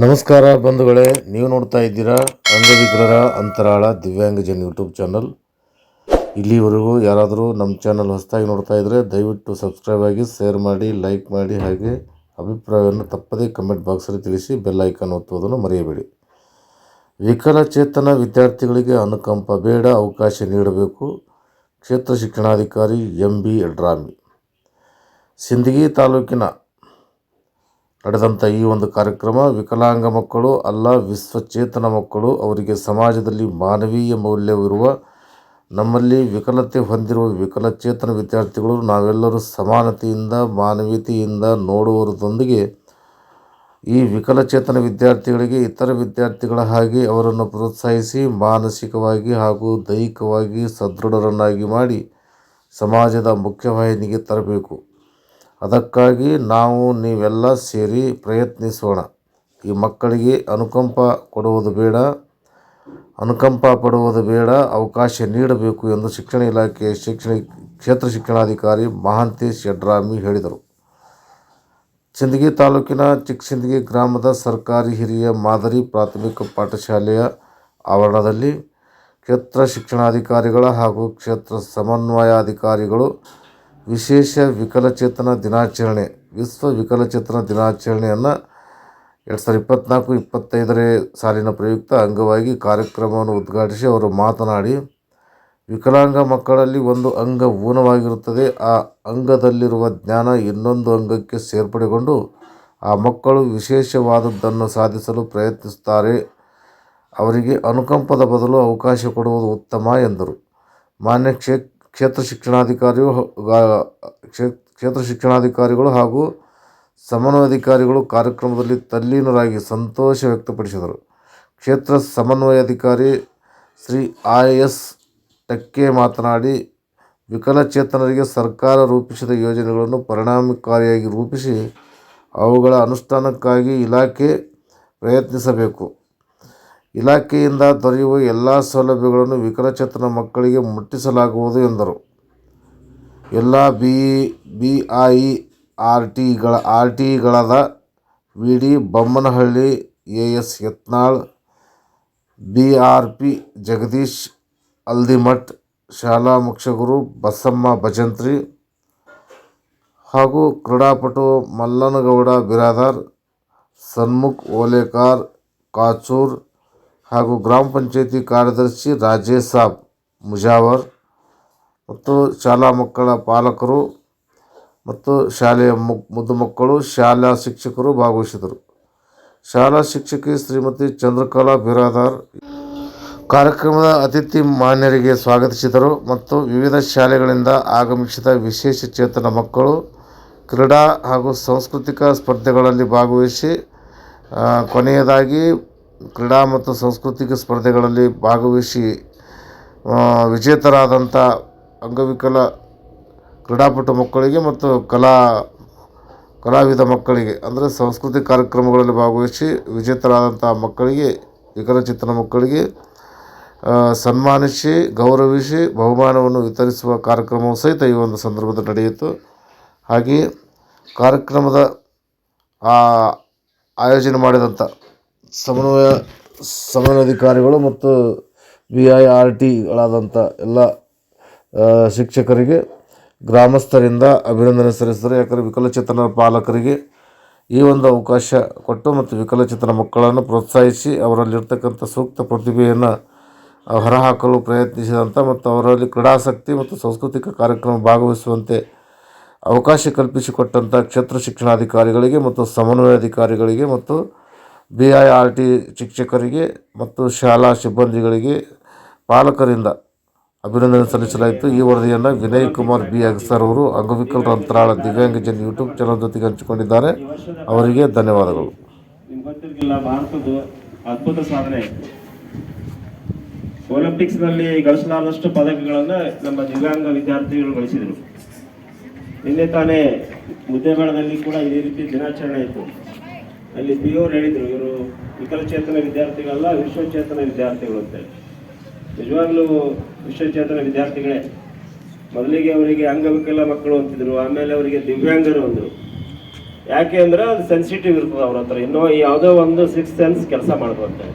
ನಮಸ್ಕಾರ ಬಂಧುಗಳೇ, ನೀವು ನೋಡ್ತಾ ಇದ್ದೀರಾ ಅಂಗವಿಗ್ರಹ ಅಂತರಾಳ ದಿವ್ಯಾಂಗಜನ್ ಯೂಟ್ಯೂಬ್ ಚಾನಲ್. ಇಲ್ಲಿವರೆಗೂ ಯಾರಾದರೂ ನಮ್ಮ ಚಾನಲ್ ಹೊಸದಾಗಿ ನೋಡ್ತಾ ಇದ್ದರೆ ದಯವಿಟ್ಟು ಸಬ್ಸ್ಕ್ರೈಬ್ ಆಗಿ, ಶೇರ್ ಮಾಡಿ, ಲೈಕ್ ಮಾಡಿ ಹಾಗೆ ಅಭಿಪ್ರಾಯವನ್ನು ತಪ್ಪದೇ ಕಮೆಂಟ್ ಬಾಕ್ಸಲ್ಲಿ ತಿಳಿಸಿ ಬೆಲ್ ಐಕಾನ್ ಒತ್ತುವುದನ್ನು ಮರೆಯಬೇಡಿ. ವಿಕಲಚೇತನ ವಿದ್ಯಾರ್ಥಿಗಳಿಗೆ ಅನುಕಂಪ ಬೇಡ ಅವಕಾಶ ನೀಡಬೇಕು. ಕ್ಷೇತ್ರ ಶಿಕ್ಷಣಾಧಿಕಾರಿ ಎಂ ಬಿ ಯಡ್ರಾಮಿ ಸಿಂದಗಿ ತಾಲೂಕಿನ ನಡೆದಂಥ ಈ ಒಂದು ಕಾರ್ಯಕ್ರಮ ವಿಕಲಾಂಗ ಮಕ್ಕಳು, ಅಲ್ಲ ವಿಶ್ವಚೇತನ ಮಕ್ಕಳು, ಅವರಿಗೆ ಸಮಾಜದಲ್ಲಿ ಮಾನವೀಯ ಮೌಲ್ಯವಿರುವ, ನಮ್ಮಲ್ಲಿ ವಿಕಲತೆ ಹೊಂದಿರುವ ವಿಕಲಚೇತನ ವಿದ್ಯಾರ್ಥಿಗಳು ನಾವೆಲ್ಲರೂ ಸಮಾನತೆಯಿಂದ, ಮಾನವೀಯತೆಯಿಂದ ನೋಡುವುದರೊಂದಿಗೆ ಈ ವಿಕಲಚೇತನ ವಿದ್ಯಾರ್ಥಿಗಳಿಗೆ, ಇತರ ವಿದ್ಯಾರ್ಥಿಗಳ ಹಾಗೆ ಅವರನ್ನು ಪ್ರೋತ್ಸಾಹಿಸಿ, ಮಾನಸಿಕವಾಗಿ ಹಾಗೂ ದೈಹಿಕವಾಗಿ ಸದೃಢರನ್ನಾಗಿ ಮಾಡಿ ಸಮಾಜದ ಮುಖ್ಯವಾಹಿನಿಗೆ ತರಬೇಕು. ಅದಕ್ಕಾಗಿ ನಾವು ನೀವೆಲ್ಲ ಸೇರಿ ಪ್ರಯತ್ನಿಸೋಣ. ಈ ಮಕ್ಕಳಿಗೆ ಅನುಕಂಪ ಕೊಡುವುದು ಬೇಡ. ಅನುಕಂಪ ಪಡುವುದು ಬೇಡ. ಅವಕಾಶ ನೀಡಬೇಕು ಎಂದು ಶಿಕ್ಷಣ ಇಲಾಖೆಯ ಶಿಕ್ಷಣ ಕ್ಷೇತ್ರ ಶಿಕ್ಷಣಾಧಿಕಾರಿ ಮಹಾಂತೇಶ್ ಯಡ್ರಾಮಿ ಹೇಳಿದರು. ಚಿಂದಗಿ ತಾಲೂಕಿನ ಚಿಕ್ಕಸಿಂದಗಿ ಗ್ರಾಮದ ಸರ್ಕಾರಿ ಹಿರಿಯ ಮಾದರಿ ಪ್ರಾಥಮಿಕ ಪಾಠಶಾಲೆಯ ಆವರಣದಲ್ಲಿ ಕ್ಷೇತ್ರ ಶಿಕ್ಷಣಾಧಿಕಾರಿಗಳ ಹಾಗೂ ಕ್ಷೇತ್ರ ಸಮನ್ವಯಾಧಿಕಾರಿಗಳು ವಿಶೇಷ ವಿಕಲಚೇತನ ದಿನಾಚರಣೆ, ವಿಶ್ವ ವಿಕಲಚೇತನ ದಿನಾಚರಣೆಯನ್ನು ಎರಡು ಸಾವಿರದ ಇಪ್ಪತ್ತ್ನಾಲ್ಕು ಇಪ್ಪತ್ತೈದನೇ ಸಾಲಿನ ಪ್ರಯುಕ್ತ ಅಂಗವಾಗಿ ಕಾರ್ಯಕ್ರಮವನ್ನು ಉದ್ಘಾಟಿಸಿ ಅವರು ಮಾತನಾಡಿ, ವಿಕಲಾಂಗ ಮಕ್ಕಳಲ್ಲಿ ಒಂದು ಅಂಗ ಊನವಾಗಿರುತ್ತದೆ ಆ ಅಂಗದಲ್ಲಿರುವ ಜ್ಞಾನ ಇನ್ನೊಂದು ಅಂಗಕ್ಕೆ ಸೇರ್ಪಡೆಗೊಂಡು ಆ ಮಕ್ಕಳು ವಿಶೇಷವಾದದ್ದನ್ನು ಸಾಧಿಸಲು ಪ್ರಯತ್ನಿಸುತ್ತಾರೆ. ಅವರಿಗೆ ಅನುಕಂಪದ ಬದಲು ಅವಕಾಶ ಕೊಡುವುದು ಉತ್ತಮ ಎಂದರು. ಮಾನ್ಯ ಕ್ಷೇತ್ರ ಶಿಕ್ಷಣಾಧಿಕಾರಿಯು ಕ್ಷೇತ್ರ ಶಿಕ್ಷಣಾಧಿಕಾರಿಗಳು ಹಾಗೂ ಸಮನ್ವಯಾಧಿಕಾರಿಗಳು ಕಾರ್ಯಕ್ರಮದಲ್ಲಿ ತಲ್ಲೀನರಾಗಿ ಸಂತೋಷ ವ್ಯಕ್ತಪಡಿಸಿದರು. ಕ್ಷೇತ್ರ ಸಮನ್ವಯಾಧಿಕಾರಿ ಶ್ರೀ ಆರ್ ಎಸ್ ಟಕ್ಕೆ ಮಾತನಾಡಿ, ವಿಕಲಚೇತನರಿಗೆ ಸರ್ಕಾರ ರೂಪಿಸಿದ ಯೋಜನೆಗಳನ್ನು ಪರಿಣಾಮಕಾರಿಯಾಗಿ ರೂಪಿಸಿ ಅವುಗಳ ಅನುಷ್ಠಾನಕ್ಕಾಗಿ ಇಲಾಖೆ ಪ್ರಯತ್ನಿಸಬೇಕು. ಇಲಾಖೆಯಿಂದ ದೊರೆಯುವ ಎಲ್ಲ ಸೌಲಭ್ಯಗಳನ್ನು ವಿಕಲಚೇತನ ಮಕ್ಕಳಿಗೆ ಮುಟ್ಟಿಸಲಾಗುವುದು ಎಂದರು. ಎಲ್ಲ ಬಿ ಬಿ ಐ ಆರ್ ಟಿಗಳ R ಟಿಗಳಾದ V D Bommanahalli, A S Yatnal, B R P Jagadish, Aldimath ಶಾಲಾ ಮುಖ್ಯಗುರು ಬಸಮ್ಮ ಭಜಂತ್ರಿ ಹಾಗೂ ಕ್ರೀಡಾಪಟು ಮಲ್ಲನಗೌಡ ಬಿರಾದಾರ್, ಸನ್ಮುಖ್ ಓಲೇಕಾರ್, ಕಾಚೂರ್ ಹಾಗೂ ಗ್ರಾಮ ಪಂಚಾಯಿತಿ ಕಾರ್ಯದರ್ಶಿ ರಾಜೇಶ್ ಸಾಬ್ ಮುಜಾವರ್ ಮತ್ತು ಶಾಲಾ ಮಕ್ಕಳ ಪಾಲಕರು ಮತ್ತು ಶಾಲೆಯ ಮುದ್ದು ಮಕ್ಕಳು, ಶಾಲಾ ಶಿಕ್ಷಕರು ಭಾಗವಹಿಸಿದರು ಶಾಲಾ ಶಿಕ್ಷಕಿ ಶ್ರೀಮತಿ ಚಂದ್ರಕಲಾ ಬಿರಾದಾರ್ ಕಾರ್ಯಕ್ರಮದ ಅತಿಥಿ ಮಾನ್ಯರಿಗೆ ಸ್ವಾಗತಿಸಿದರು ಮತ್ತು ವಿವಿಧ ಶಾಲೆಗಳಿಂದ ಆಗಮಿಸಿದ ವಿಶೇಷ ಚೇತನ ಮಕ್ಕಳು ಕ್ರೀಡಾ ಹಾಗೂ ಸಾಂಸ್ಕೃತಿಕ ಸ್ಪರ್ಧೆಗಳಲ್ಲಿ ಭಾಗವಹಿಸಿ ಕೊನೆಯದಾಗಿ ಕ್ರೀಡಾ ಮತ್ತು ಸಾಂಸ್ಕೃತಿಕ ಸ್ಪರ್ಧೆಗಳಲ್ಲಿ ಭಾಗವಹಿಸಿ ವಿಜೇತರಾದಂಥ ಅಂಗವಿಕಲ ಕ್ರೀಡಾಪಟು ಮಕ್ಕಳಿಗೆ ಮತ್ತು ಕಲಾ, ಕಲಾವಿದ ಮಕ್ಕಳಿಗೆ, ಅಂದರೆ ಸಾಂಸ್ಕೃತಿಕ ಕಾರ್ಯಕ್ರಮಗಳಲ್ಲಿ ಭಾಗವಹಿಸಿ ವಿಜೇತರಾದಂಥ ಮಕ್ಕಳಿಗೆ ವಿಕಲಚಿತ್ರ ಮಕ್ಕಳಿಗೆ ಸನ್ಮಾನಿಸಿ, ಗೌರವಿಸಿ ಬಹುಮಾನವನ್ನು ವಿತರಿಸುವ ಕಾರ್ಯಕ್ರಮವು ಸಹಿತ ಈ ಒಂದು ಸಂದರ್ಭದಲ್ಲಿ ನಡೆಯಿತು. ಹಾಗೆಯೇ ಕಾರ್ಯಕ್ರಮದ ಆಯೋಜನೆ ಮಾಡಿದಂಥ ಸಮನ್ವಯ ಸಮನ್ವಯಾಧಿಕಾರಿಗಳು ಮತ್ತು ವಿ ಐ ಆರ್ ಟಿಗಳಾದಂಥ ಎಲ್ಲ ಶಿಕ್ಷಕರಿಗೆ, ಗ್ರಾಮಸ್ಥರಿಂದ ಅಭಿನಂದನೆ ಸಲ್ಲಿಸಿದರು ಯಾಕಂದರೆ ವಿಕಲಚೇತನ ಪಾಲಕರಿಗೆ ಈ ಒಂದು ಅವಕಾಶ ಕೊಟ್ಟು ಮತ್ತು ವಿಕಲಚೇತನ ಮಕ್ಕಳನ್ನು ಪ್ರೋತ್ಸಾಹಿಸಿ ಅವರಲ್ಲಿರ್ತಕ್ಕಂಥ ಸೂಕ್ತ ಪ್ರತಿಭೆಯನ್ನು ಹೊರಹಾಕಲು ಪ್ರಯತ್ನಿಸಿದಂಥ ಮತ್ತು ಅವರಲ್ಲಿ ಕ್ರೀಡಾಸಕ್ತಿ ಮತ್ತು ಸಾಂಸ್ಕೃತಿಕ ಕಾರ್ಯಕ್ರಮ ಭಾಗವಹಿಸುವಂತೆ ಅವಕಾಶ ಕಲ್ಪಿಸಿಕೊಟ್ಟಂಥ ಕ್ಷೇತ್ರ ಶಿಕ್ಷಣಾಧಿಕಾರಿಗಳಿಗೆ ಮತ್ತು ಸಮನ್ವಯಾಧಿಕಾರಿಗಳಿಗೆ ಮತ್ತು ಬಿ ಐ ಆರ್ ಟಿ ಶಿಕ್ಷಕರಿಗೆ ಮತ್ತು ಶಾಲಾ ಸಿಬ್ಬಂದಿಗಳಿಗೆ ಪಾಲಕರಿಂದ ಅಭಿನಂದನೆ ಸಲ್ಲಿಸಲಾಯಿತು. ಈ ವರದಿಯನ್ನು ವಿನಯ್ ಕುಮಾರ್ ಬಿ ಅಗಸರ್ ಅವರು ಅಂಗವಿಕಲರ ಅಂತರಾಳ ದಿವ್ಯಾಂಗಜನ್ ಯೂಟ್ಯೂಬ್ ಚಾನಲ್ ಜೊತೆಗೆ ಹಂಚಿಕೊಂಡಿದ್ದಾರೆ. ಅವರಿಗೆ ಧನ್ಯವಾದಗಳು. ಅದ್ಭುತ ಸಾಧನೆ. ಒಲಿಂಪಿಕ್ಸ್ನಲ್ಲಿ ಗಳಿಸಲಾದಷ್ಟು ಪದಕಗಳನ್ನು ನಮ್ಮ ದಿವ್ಯಾಂಗ ವಿದ್ಯಾರ್ಥಿಗಳು ಗಳಿಸಿದರು. ನಿನ್ನೆ ತಾನೇ ಮುದ್ದೇಬೇಳದಲ್ಲಿ ಕೂಡ ಇದೇ ರೀತಿ ದಿನಾಚರಣೆ ಇತ್ತು ಅಲ್ಲಿ ಪಿ ಅವ್ರು ಹೇಳಿದರು, ಇವರು ವಿಕಲಚೇತನ ವಿದ್ಯಾರ್ಥಿಗಳಲ್ಲ, ವಿಶ್ವಚೇತನ ವಿದ್ಯಾರ್ಥಿಗಳು ಅಂತೇಳಿ ನಿಜವಾಗ್ಲೂ ವಿಶ್ವಚೇತನ ವಿದ್ಯಾರ್ಥಿಗಳೇ. ಮೊದಲಿಗೆ ಅವರಿಗೆ ಅಂಗವಿಕಲ ಮಕ್ಕಳು ಅಂತಿದ್ರು, ಆಮೇಲೆ ಅವರಿಗೆ ದಿವ್ಯಾಂಗರು ಅಂದರು. ಯಾಕೆ ಅಂದ್ರೆ ಅದು ಸೆನ್ಸಿಟಿವ್ ಇರ್ತದೆ ಅವ್ರ ಹತ್ರ. ಇನ್ನೂ ಯಾವುದೋ ಒಂದು ಸಿಕ್ಸ್ ಸೆನ್ಸ್ ಕೆಲಸ ಮಾಡ್ಬೋದು